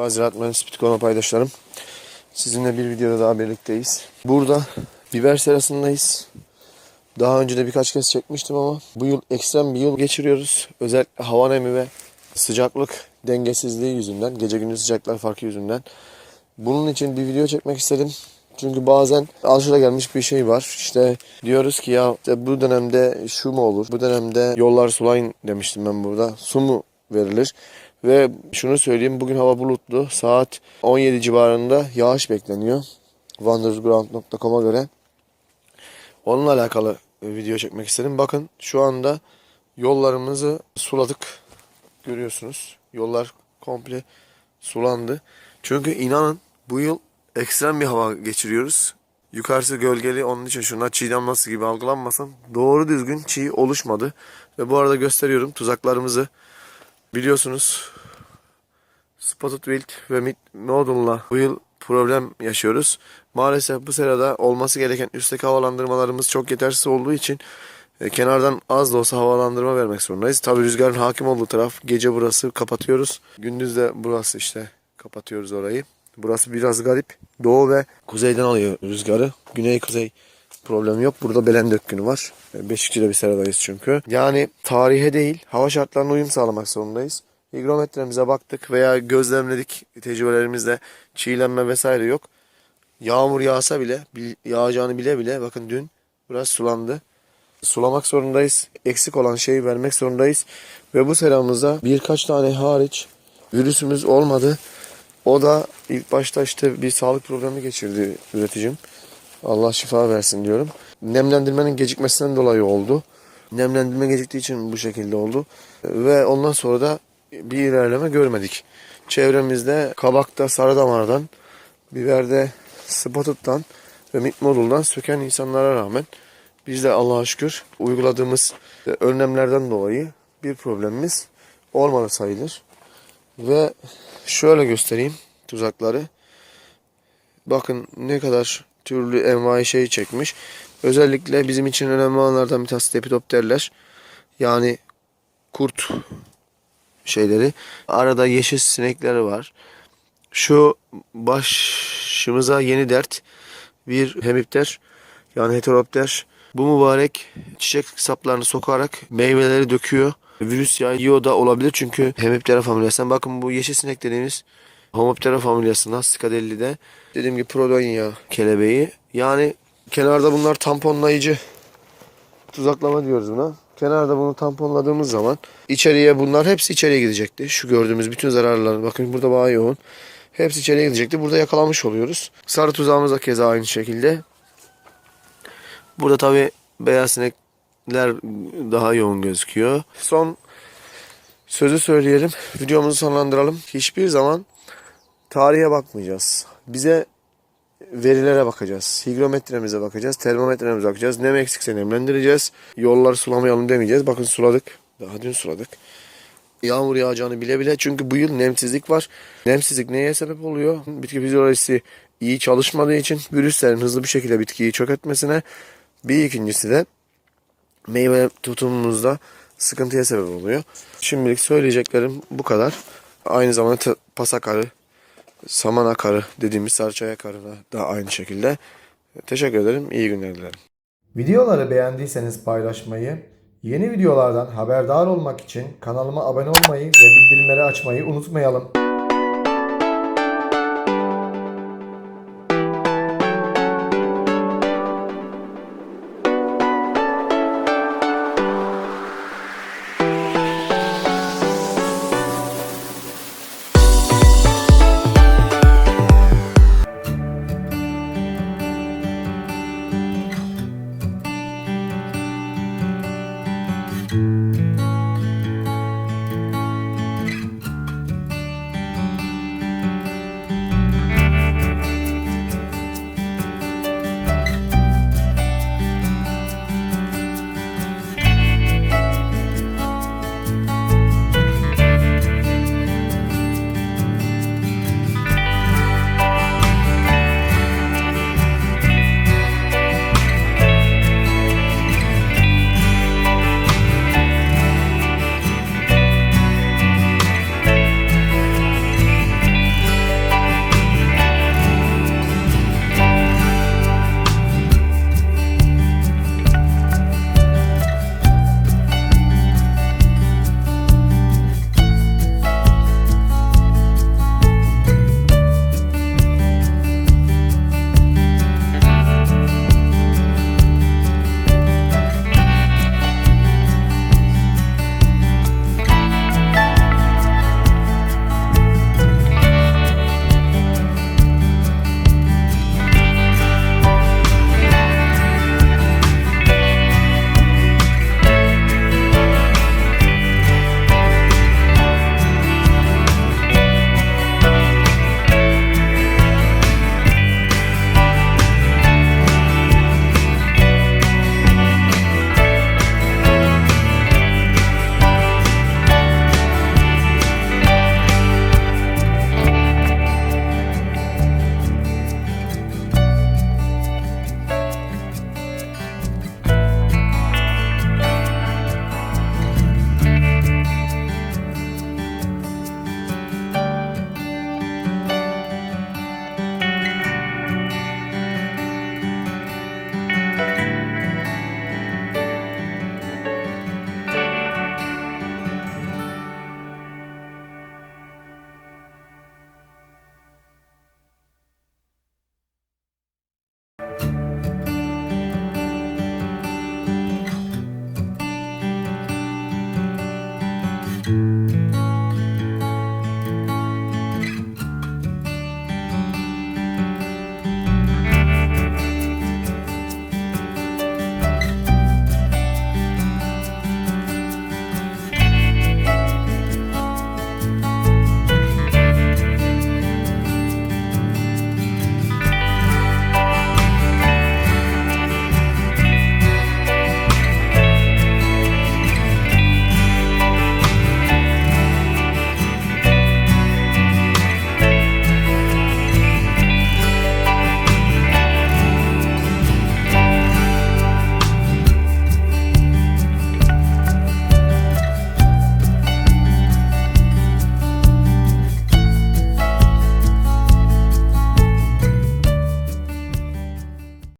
Merhaba Ziraat Mühendisi Pitikola paydaşlarım. Sizinle bir videoda daha birlikteyiz. Burada biber serasındayız. Daha önce de birkaç kez çekmiştim ama bu yıl ekstrem bir yıl geçiriyoruz. Özellikle hava nemi ve sıcaklık dengesizliği yüzünden, gece gündüz sıcaklar farkı yüzünden. Bunun için bir video çekmek istedim. Çünkü bazen alışılagelmiş bir şey var. İşte diyoruz ki ya işte bu dönemde şu mu olur? Bu dönemde yollar sulayın demiştim ben burada. Su mu verilir? Ve şunu söyleyeyim bugün hava bulutlu. Saat 17 civarında yağış bekleniyor. Wandersground.com'a göre. Onunla alakalı video çekmek istedim. Bakın şu anda yollarımızı suladık. Görüyorsunuz. Yollar komple sulandı. Çünkü inanın bu yıl ekstrem bir hava geçiriyoruz. Yukarısı gölgeli onun için şunlar çiğ damlası gibi algılanmasın. Doğru düzgün çiğ oluşmadı. Ve bu arada gösteriyorum tuzaklarımızı. Biliyorsunuz Spotted Wild ve Mid Noodle'la bu yıl problem yaşıyoruz. Maalesef bu sırada olması gereken üstteki havalandırmalarımız çok yetersiz olduğu için e, kenardan az da olsa havalandırma vermek zorundayız. Tabii rüzgarın hakim olduğu taraf gece burası kapatıyoruz. Gündüz de burası işte kapatıyoruz orayı. Burası biraz garip. Doğu ve kuzeyden alıyor rüzgarı. Güney kuzey problemi yok. Burada Belendök günü var. E, Beşikçi'de bir seradayız çünkü. Yani tarihe değil hava şartlarına uyum sağlamak zorundayız. Higrometremize baktık veya gözlemledik tecrübelerimizde çiğlenme vesaire yok. Yağmur yağsa bile bil- yağacağını bile bile bakın dün biraz sulandı. Sulamak zorundayız. Eksik olan şeyi vermek zorundayız. Ve bu seramızda birkaç tane hariç virüsümüz olmadı. O da ilk başta işte bir sağlık problemi geçirdi üreticim. Allah şifa versin diyorum. Nemlendirmenin gecikmesinden dolayı oldu. Nemlendirme geciktiği için bu şekilde oldu. Ve ondan sonra da bir ilerleme görmedik. Çevremizde kabakta sarı damardan, biberde spotted'dan ve mitmodul'dan söken insanlara rağmen biz de Allah'a şükür uyguladığımız önlemlerden dolayı bir problemimiz olmadı sayılır. Ve şöyle göstereyim tuzakları. Bakın ne kadar türlü envai şey çekmiş. Özellikle bizim için önemli olanlardan bir tanesi lepidopterler. Yani kurt şeyleri. Arada yeşil sinekleri var. Şu başımıza yeni dert bir hemipter yani heteropter. Bu mübarek çiçek saplarını sokarak meyveleri döküyor. Virüs yayıyor da olabilir çünkü hemiptera familyasından. Bakın bu yeşil sinek dediğimiz Homoptera familyasından Skadeli'de. Dediğim gibi Prodonia kelebeği. Yani kenarda bunlar tamponlayıcı tuzaklama diyoruz buna. Kenarda bunu tamponladığımız zaman içeriye bunlar hepsi içeriye gidecekti. Şu gördüğümüz bütün zararlar bakın burada bayağı yoğun. Hepsi içeriye gidecekti. Burada yakalamış oluyoruz. Sarı tuzağımız da keza aynı şekilde. Burada tabi beyaz sinekler daha yoğun gözüküyor. Son sözü söyleyelim. Videomuzu sonlandıralım. Hiçbir zaman tarihe bakmayacağız. Bize verilere bakacağız. Higrometremize bakacağız. Termometremize bakacağız. Nem eksikse nemlendireceğiz. Yolları sulamayalım demeyeceğiz. Bakın suladık. Daha dün suladık. Yağmur yağacağını bile bile çünkü bu yıl nemsizlik var. Nemsizlik neye sebep oluyor? Bitki fizyolojisi iyi çalışmadığı için virüslerin hızlı bir şekilde bitkiyi çökertmesine bir ikincisi de meyve tutumumuzda sıkıntıya sebep oluyor. Şimdilik söyleyeceklerim bu kadar. Aynı zamanda te- pasak arı, saman akarı dediğimiz sarçaya karına da aynı şekilde. Teşekkür ederim. İyi günler dilerim. Videoları beğendiyseniz paylaşmayı, yeni videolardan haberdar olmak için kanalıma abone olmayı ve bildirimleri açmayı unutmayalım.